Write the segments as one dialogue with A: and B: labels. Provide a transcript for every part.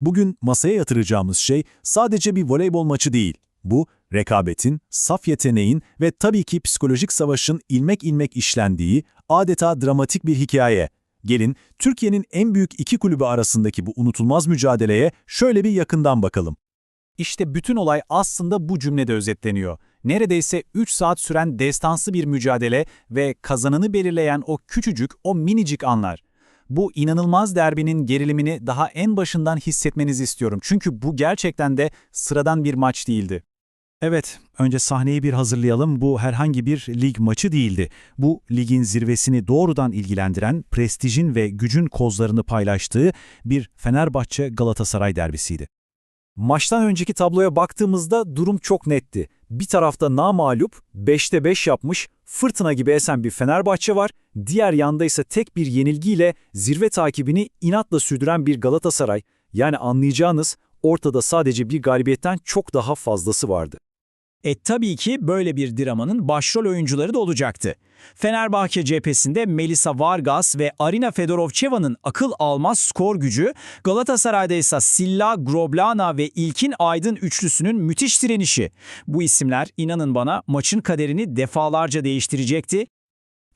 A: Bugün masaya yatıracağımız şey sadece bir voleybol maçı değil. Bu, rekabetin, saf yeteneğin ve tabii ki psikolojik savaşın ilmek ilmek işlendiği adeta dramatik bir hikaye. Gelin, Türkiye'nin en büyük iki kulübü arasındaki bu unutulmaz mücadeleye şöyle bir yakından bakalım.
B: İşte bütün olay aslında bu cümlede özetleniyor. Neredeyse 3 saat süren destansı bir mücadele ve kazananı belirleyen o küçücük, o minicik anlar. Bu inanılmaz derbinin gerilimini daha en başından hissetmenizi istiyorum. Çünkü bu gerçekten de sıradan bir maç değildi.
A: Evet, önce sahneyi bir hazırlayalım. Bu herhangi bir lig maçı değildi. Bu ligin zirvesini doğrudan ilgilendiren, prestijin ve gücün kozlarını paylaştığı bir Fenerbahçe-Galatasaray derbisiydi.
B: Maçtan önceki tabloya baktığımızda durum çok netti. Bir tarafta namağlup, 5'te 5 yapmış, fırtına gibi esen bir Fenerbahçe var, diğer yanda ise tek bir yenilgiyle zirve takibini inatla sürdüren bir Galatasaray. Yani anlayacağınız ortada sadece bir galibiyetten çok daha fazlası vardı.
C: E tabii ki böyle bir dramanın başrol oyuncuları da olacaktı. Fenerbahçe cephesinde Melisa Vargas ve Arina Fedorovçeva'nın akıl almaz skor gücü, Galatasaray'da ise Silla, Groblana ve İlkin Aydın üçlüsünün müthiş direnişi. Bu isimler inanın bana maçın kaderini defalarca değiştirecekti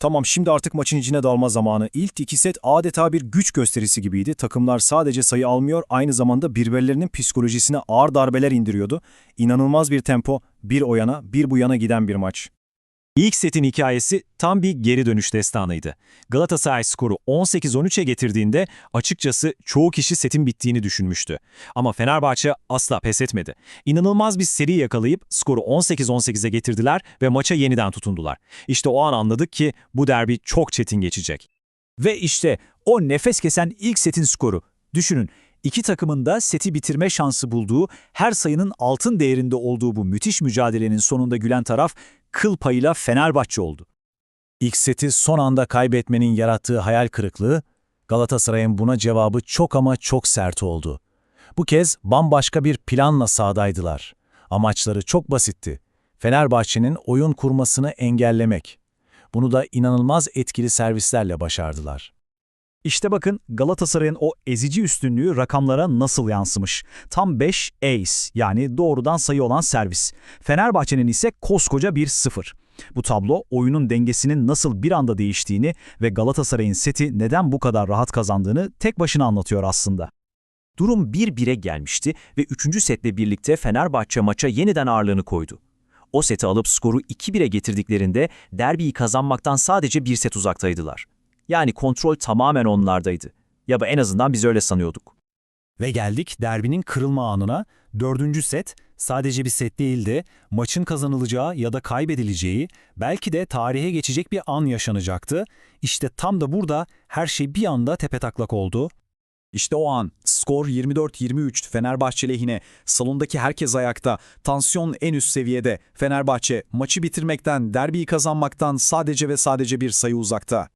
D: Tamam şimdi artık maçın içine dalma zamanı. İlk iki set adeta bir güç gösterisi gibiydi. Takımlar sadece sayı almıyor, aynı zamanda birbirlerinin psikolojisine ağır darbeler indiriyordu. İnanılmaz bir tempo, bir o yana, bir bu yana giden bir maç.
B: İlk setin hikayesi tam bir geri dönüş destanıydı. Galatasaray skoru 18-13'e getirdiğinde açıkçası çoğu kişi setin bittiğini düşünmüştü. Ama Fenerbahçe asla pes etmedi. İnanılmaz bir seri yakalayıp skoru 18-18'e getirdiler ve maça yeniden tutundular. İşte o an anladık ki bu derbi çok çetin geçecek. Ve işte o nefes kesen ilk setin skoru. Düşünün, iki takımın da seti bitirme şansı bulduğu, her sayının altın değerinde olduğu bu müthiş mücadelenin sonunda gülen taraf kıl payıyla Fenerbahçe oldu.
A: İlk seti son anda kaybetmenin yarattığı hayal kırıklığı, Galatasaray'ın buna cevabı çok ama çok sert oldu. Bu kez bambaşka bir planla sahadaydılar. Amaçları çok basitti. Fenerbahçe'nin oyun kurmasını engellemek. Bunu da inanılmaz etkili servislerle başardılar.
B: İşte bakın Galatasaray'ın o ezici üstünlüğü rakamlara nasıl yansımış. Tam 5 ace yani doğrudan sayı olan servis. Fenerbahçe'nin ise koskoca bir sıfır. Bu tablo oyunun dengesinin nasıl bir anda değiştiğini ve Galatasaray'ın seti neden bu kadar rahat kazandığını tek başına anlatıyor aslında.
E: Durum 1-1'e gelmişti ve 3. setle birlikte Fenerbahçe maça yeniden ağırlığını koydu. O seti alıp skoru 2-1'e getirdiklerinde derbiyi kazanmaktan sadece bir set uzaktaydılar. Yani kontrol tamamen onlardaydı. Ya da en azından biz öyle sanıyorduk.
A: Ve geldik derbinin kırılma anına. Dördüncü set sadece bir set değildi, maçın kazanılacağı ya da kaybedileceği, belki de tarihe geçecek bir an yaşanacaktı. İşte tam da burada her şey bir anda tepetaklak oldu.
B: İşte o an skor 24-23 Fenerbahçe lehine. Salondaki herkes ayakta. Tansiyon en üst seviyede. Fenerbahçe maçı bitirmekten, derbiyi kazanmaktan sadece ve sadece bir sayı uzakta.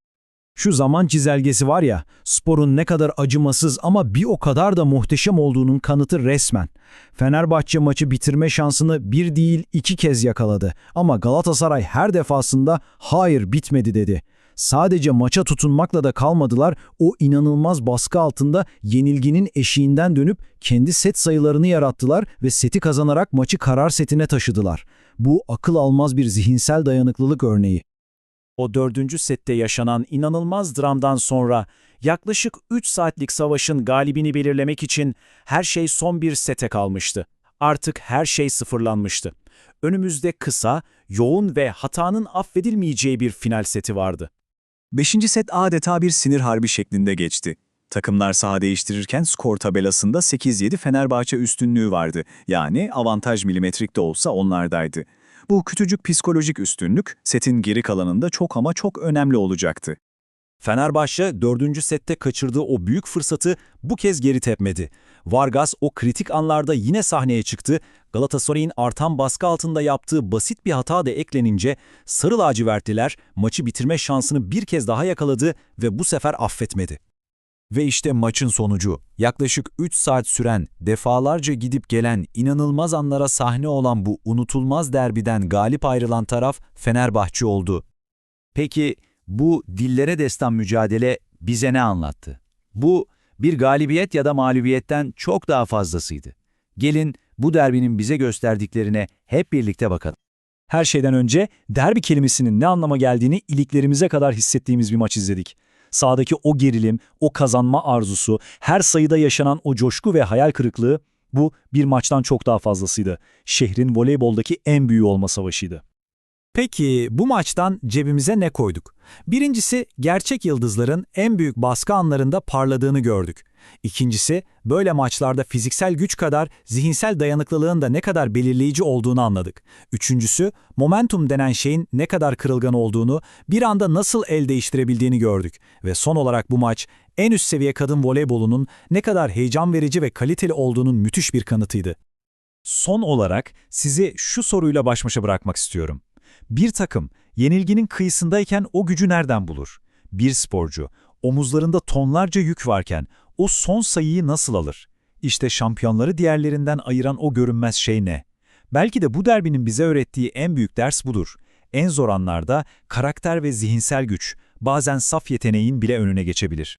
A: Şu zaman çizelgesi var ya, sporun ne kadar acımasız ama bir o kadar da muhteşem olduğunun kanıtı resmen. Fenerbahçe maçı bitirme şansını bir değil iki kez yakaladı ama Galatasaray her defasında hayır bitmedi dedi. Sadece maça tutunmakla da kalmadılar, o inanılmaz baskı altında yenilginin eşiğinden dönüp kendi set sayılarını yarattılar ve seti kazanarak maçı karar setine taşıdılar. Bu akıl almaz bir zihinsel dayanıklılık örneği.
B: O dördüncü sette yaşanan inanılmaz dramdan sonra yaklaşık 3 saatlik savaşın galibini belirlemek için her şey son bir sete kalmıştı. Artık her şey sıfırlanmıştı. Önümüzde kısa, yoğun ve hatanın affedilmeyeceği bir final seti vardı.
F: Beşinci set adeta bir sinir harbi şeklinde geçti. Takımlar saha değiştirirken skor tabelasında 8-7 Fenerbahçe üstünlüğü vardı. Yani avantaj milimetrik de olsa onlardaydı. Bu küçücük psikolojik üstünlük setin geri kalanında çok ama çok önemli olacaktı.
B: Fenerbahçe dördüncü sette kaçırdığı o büyük fırsatı bu kez geri tepmedi. Vargas o kritik anlarda yine sahneye çıktı. Galatasaray'ın artan baskı altında yaptığı basit bir hata da eklenince Sarı lacivertliler maçı bitirme şansını bir kez daha yakaladı ve bu sefer affetmedi. Ve işte maçın sonucu. Yaklaşık 3 saat süren, defalarca gidip gelen, inanılmaz anlara sahne olan bu unutulmaz derbiden galip ayrılan taraf Fenerbahçe oldu. Peki bu dillere destan mücadele bize ne anlattı? Bu
G: Bir galibiyet ya da mağlubiyetten çok daha fazlasıydı. Gelin bu derbinin bize gösterdiklerine hep birlikte bakalım.
C: Her şeyden önce derbi kelimesinin ne anlama geldiğini iliklerimize kadar hissettiğimiz bir maç izledik. Sahadaki o gerilim, o kazanma arzusu, her sayıda yaşanan o coşku ve hayal kırıklığı bu bir maçtan çok daha fazlasıydı. Şehrin voleyboldaki en büyüğü olma savaşıydı. Peki bu maçtan cebimize ne koyduk? Birincisi gerçek yıldızların en büyük baskı anlarında parladığını gördük. İkincisi böyle maçlarda fiziksel güç kadar zihinsel dayanıklılığın da ne kadar belirleyici olduğunu anladık. Üçüncüsü momentum denen şeyin ne kadar kırılgan olduğunu, bir anda nasıl el değiştirebildiğini gördük. Ve son olarak bu maç en üst seviye kadın voleybolunun ne kadar heyecan verici ve kaliteli olduğunun müthiş bir kanıtıydı. Son olarak sizi şu soruyla baş başa bırakmak istiyorum. Bir takım yenilginin kıyısındayken o gücü nereden bulur? Bir sporcu omuzlarında tonlarca yük varken o son sayıyı nasıl alır? İşte şampiyonları diğerlerinden ayıran o görünmez şey ne? Belki de bu derbinin bize öğrettiği en büyük ders budur. En zor anlarda karakter ve zihinsel güç bazen saf yeteneğin bile önüne geçebilir.